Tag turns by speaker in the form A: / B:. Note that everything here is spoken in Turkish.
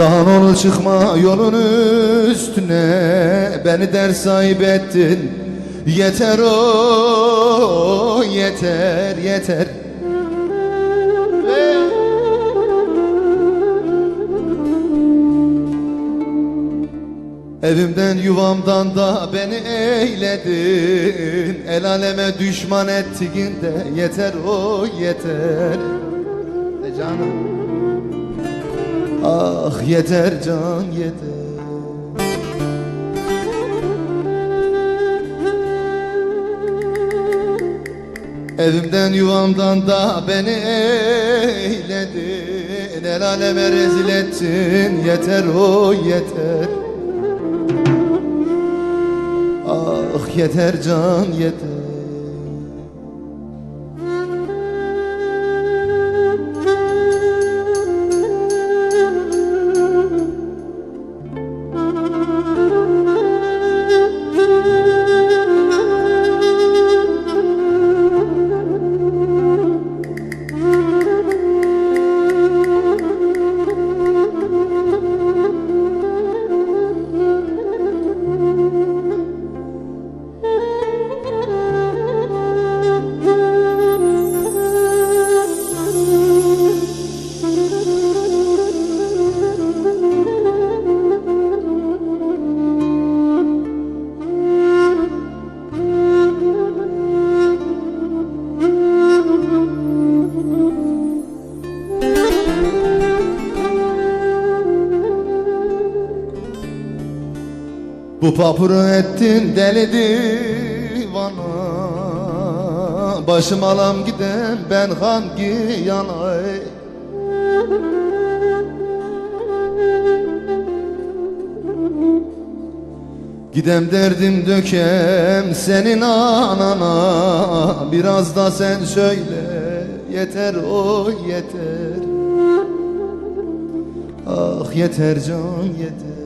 A: Daha olur çıkma yolun üstüne. Beni ders sahip ettin. Yeter o yeter yeter. Evimden yuvamdan da beni eyledin. El aleme düşman ettiğinde yeter o yeter. E canım Ah yeter can yeter. Evimden yuvamdan da beni eyledin. El aleme rezil ettin. Yeter o yeter. Ah yeter can yeter Bu papuru ettin deli divana. Başım alam giden ben hangi yana? Gidem derdim dökem senin anana. Biraz da sen söyle yeter o yeter. Ah yeter can yeter